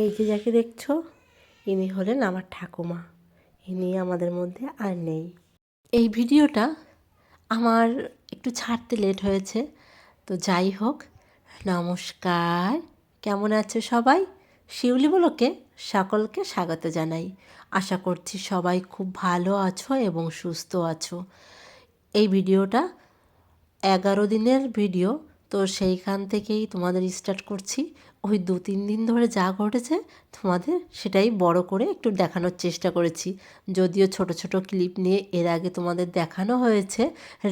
এই যে যাকে দেখছ, ইনি হলেন আমার ঠাকুমা। ইনি আমাদের মধ্যে আর নেই। এই ভিডিওটা আমার একটু ছাড়তে লেট হয়েছে, তো যাই হোক, নমস্কার। কেমন আছে সবাই? শিউলি বলোকে সকলকে স্বাগত জানাই। আশা করছি সবাই খুব ভালো আছো এবং সুস্থ আছো। এই ভিডিওটা এগারো দিনের ভিডিও, তো সেইখান থেকেই তোমাদের স্টার্ট করছি। ওই দু তিন দিন ধরে যা ঘটেছে, তোমাদের সেটাই বড় করে একটু দেখানোর চেষ্টা করেছি। যদিও ছোট ছোট ক্লিপ নিয়ে এর আগে তোমাদের দেখানো হয়েছে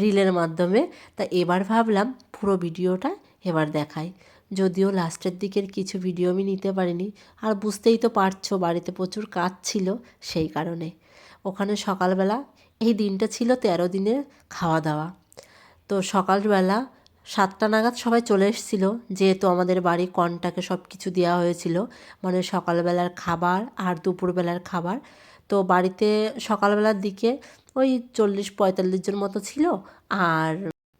রিলের মাধ্যমে, তা এবার ভাবলাম পুরো ভিডিওটা এবার দেখাই। যদিও লাস্টের দিকের কিছু ভিডিও আমি নিতে পারিনি, আর বুঝতেই তো পারছ বাড়িতে প্রচুর কাজ ছিল সেই কারণে। ওখানে সকালবেলা, এই দিনটা ছিল তেরো দিনের খাওয়া দাওয়া। তো সকালবেলা সাতটা নাগাদ সবাই চলে এসেছিল, যেহেতু আমাদের বাড়ি কনটাকে সব কিছু দেওয়া হয়েছিল মানে সকালবেলার খাবার আর দুপুরবেলার খাবার। তো বাড়িতে সকালবেলার দিকে ওই চল্লিশ পঁয়তাল্লিশ জন মতো ছিল আর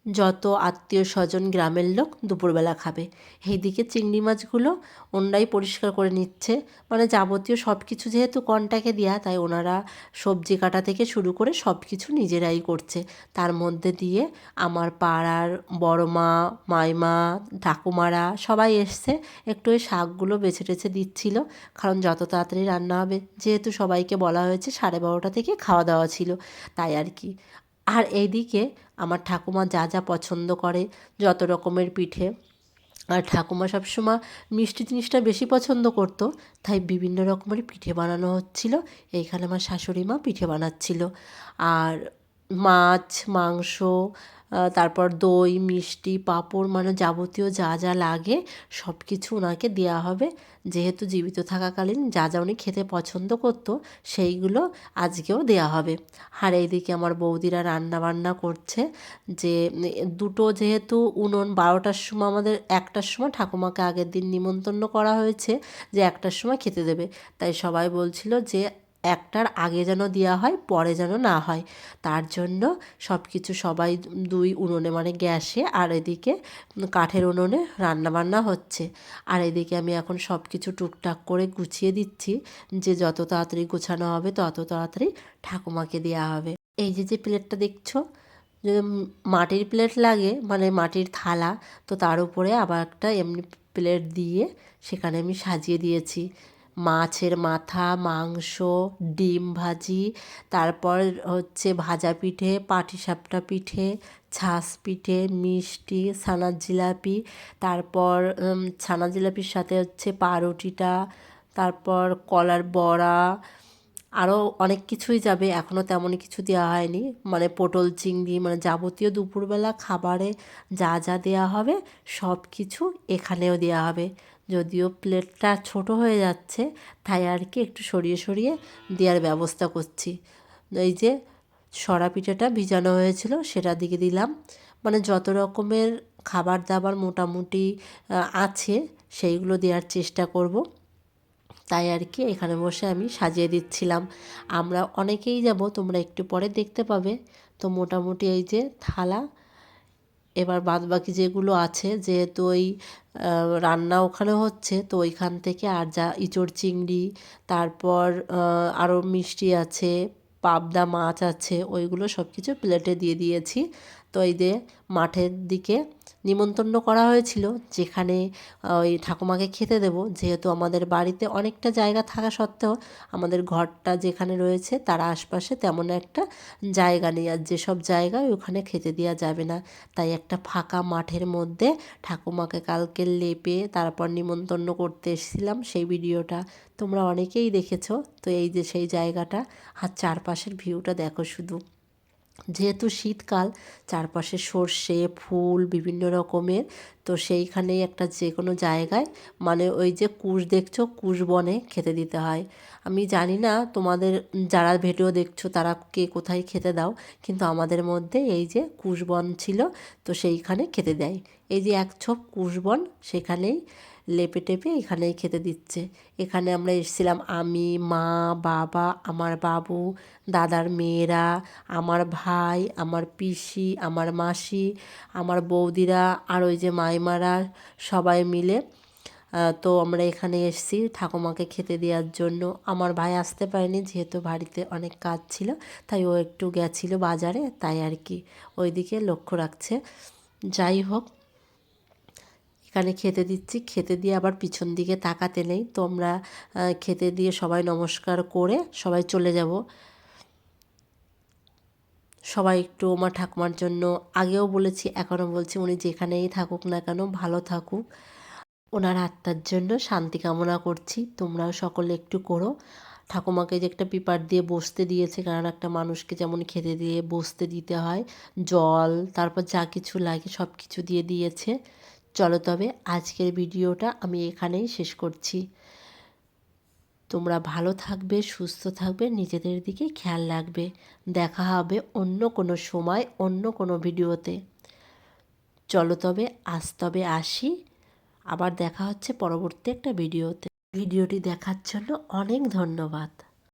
যত আত্মীয় স্বজন গ্রামের লোক দুপুরবেলা খাবে। এইদিকে চিংড়ি মাছগুলো ওনারাই পরিষ্কার করে নিচ্ছে। মানে যাবতীয় সব কিছু যেহেতু কন্টাকে দেওয়া তাই ওনারা সবজি কাটা থেকে শুরু করে সব কিছু নিজেরাই করছে। তার মধ্যে দিয়ে আমার পাড়ার বড় মা, মাইমা, ঠাকুমারা সবাই এসছে। একটু ওই শাকগুলো বেছে টেছে দিচ্ছিল। কারণ যত তাড়াতাড়ি রান্না হবে, যেহেতু সবাইকে বলা হয়েছে সাড়ে বারোটা থেকে খাওয়া দাওয়া ছিল। তাই আর কি। আর এইদিকে আমার ঠাকুমা যা যা পছন্দ করে যত রকমের পিঠে। আর ঠাকুমা সবসময় মিষ্টি জিনিসটা বেশি পছন্দ করতো, তাই বিভিন্ন রকমের পিঠে বানানো হচ্ছিল। এইখানে আমার শাশুড়ি মা পিঠে বানাচ্ছিল। আর মাছ, মাংস তারপর দই, মিষ্টি, পাঁপড় মানে যাবতীয় যা যা লাগে সব কিছু ওনাকে দেওয়া হবে। যেহেতু জীবিত থাকাকালীন যা যা উনি খেতে পছন্দ করতো সেইগুলো আজকেও দেওয়া হবে। আর এইদিকে আমার বৌদিরা রান্না বান্না করছে যে, দুটো যেহেতু উনুন বারোটার সময় আমাদের একটার সময় ঠাকুমাকে আগের দিন নিমন্ত্রণ করা হয়েছে যে একটার সময় খেতে দেবে। তাই সবাই বলছিল যে একটার আগে যেন দেওয়া হয়, পরে যেন না হয়। তার জন্য সব কিছু সবাই দুই উনুনে মানে গ্যাসে, আর এদিকে কাঠের উনুনে রান্নাবান্না হচ্ছে। আর এদিকে আমি এখন সব কিছু টুকটাক করে গুছিয়ে দিচ্ছি যে যত তাড়াতাড়ি গোছানো হবে, তত তাড়াতাড়ি ঠাকুমাকে দেওয়া হবে। এই যে যে প্লেটটা দেখছ মাটির প্লেট লাগে মানে মাটির থালা, তো তার উপরে আবার একটা এমনি প্লেট দিয়ে সেখানে আমি সাজিয়ে দিয়েছি। মাছের মাথা, মাংস, ডিম ভাজি, তারপর হচ্ছে ভাজা পিঠে, পাটিসাপটা পিঠে ছাস পিঠে, মিষ্টি ছানার জিলাপি, তারপর ছানা জিলাপির সাথে হচ্ছে পাউরুটিটা, তারপর কলার বড়া আরও অনেক কিছুই যাবে। এখনও তেমন কিছু দেওয়া হয়নি। মানে পটল, চিংড়ি মানে যাবতীয় দুপুরবেলা খাবারে যা যা দেওয়া হবে, সব কিছু এখানেও দেওয়া হবে। যদিও প্লেটটা ছোট হয়ে যাচ্ছে, তাই আর কি একটু সরিয়ে সরিয়ে দেওয়ার ব্যবস্থা করছি। এই যে সরা পিঠাটা ভিজানো হয়েছিল, সেটা দিকে দিলাম। মানে যত রকমের খাবার দাবার মোটামুটি আছে, সেইগুলো দেওয়ার চেষ্টা করব। তাই আর কি এখানে বসে আমি সাজিয়ে দিচ্ছিলাম। আমরা অনেকেই যাব, তোমরা একটু পরে দেখতে পাবে। তো মোটামুটি এই যে থালা, এবার বাদ বাকি যেগুলো আছে, যেহেতু ওই রান্না ওখানে হচ্ছে, তো ওইখান থেকে আর যা ইঁচড় চিংড়ি, তারপর আরও মিষ্টি আছে, পাবদা মাছ আছে, ওইগুলো সব কিছু প্লেটে দিয়ে দিয়েছি। তো এই যে মাঠের দিকে নিমন্ত্রণ করা হয়েছিল, যেখানে ওই ঠাকুমাকে খেতে দেব। যেহেতু আমাদের বাড়িতে অনেকটা জায়গা থাকা সত্ত্বেও আমাদের ঘরটা যেখানে রয়েছে, তার আশপাশে তেমন একটা জায়গা নেই। আর যেসব জায়গায় ওখানে খেতে দেওয়া যাবে না, তাই একটা ফাঁকা মাঠের মধ্যে ঠাকুমাকে কালকে লেপে তারপর নিমন্ত্রণ করতে এসেছিলাম সেই ভিডিওটা। তোমরা অনেকেই দেখেছ, তো এই যে সেই জায়গাটা, আর চারপাশের ভিউটা দেখো শুধু। যেহেতু শীতকাল, চারপাশে সর্ষে, ফুল, বিভিন্ন রকমের, তো সেইখানেই একটা যে কোনো জায়গায় মানে ওই যে কুশ দেখছ, কুশ বনে খেতে দিতে হয়। আমি জানি না তোমাদের, যারা ভিডিও দেখছ তারা কে কোথায় খেতে দাও, কিন্তু আমাদের মধ্যে এই যে কুশবন ছিল, তো সেইখানে খেতে দেয়। এই যে এক ছোপ কুশবন সেখানেই লেপে টেপে এখানেই খেতে দিচ্ছে। এখানে আমরা এসেছিলাম আমি, মা, বাবা, আমার বাবু, দাদার মেয়েরা, আমার ভাই, আমার পিসি, আমার মাসি, আমার বৌদিরা আর ওই যে মাইমারা সবাই মিলে তো আমরা এখানে এসেছি ঠাকুমাকে খেতে দেওয়ার জন্য। আমার ভাই আসতে পারেনি যেহেতু বাড়িতে অনেক কাজ ছিল, তাই ও একটু গেছিল বাজারে, তাই আর কি। ওইদিকে লক্ষ্য রাখছে। যাই হোক এখানে খেতে দিচ্ছি। খেতে দিয়ে আবার পিছন দিকে তাকাতে নেই। তো আমরা খেতে দিয়ে সবাই নমস্কার করে সবাই চলে যাব। সবাই একটু আমার ঠাকুমার জন্য আগেও বলেছি, এখনও বলছি, উনি যেখানেই থাকুক না কেন ভালো থাকুক। ওনার আত্মার জন্য শান্তি কামনা করছি। তোমরাও সকলে একটু করো। ঠাকুমাকে যে একটা পেপার দিয়ে বসতে দিয়েছে, কারণ একটা মানুষকে যেমন খেতে দিয়ে বসতে দিতে হয়, জল, তারপর যা কিছু লাগে সব কিছু দিয়ে দিয়েছে। চলো তবে আজকের ভিডিওটা আমি এখানেই শেষ করছি। তোমরা ভালো থাকবে, সুস্থ থাকবে, নিজেদের দিকে খেয়াল রাখবে। দেখা হবে অন্য কোনো সময়, অন্য কোনো ভিডিওতে। চলো তবে আজ তবে আসি। আবার দেখা হচ্ছে পরবর্তী একটা ভিডিওতে। ভিডিওটি দেখার জন্য অনেক ধন্যবাদ।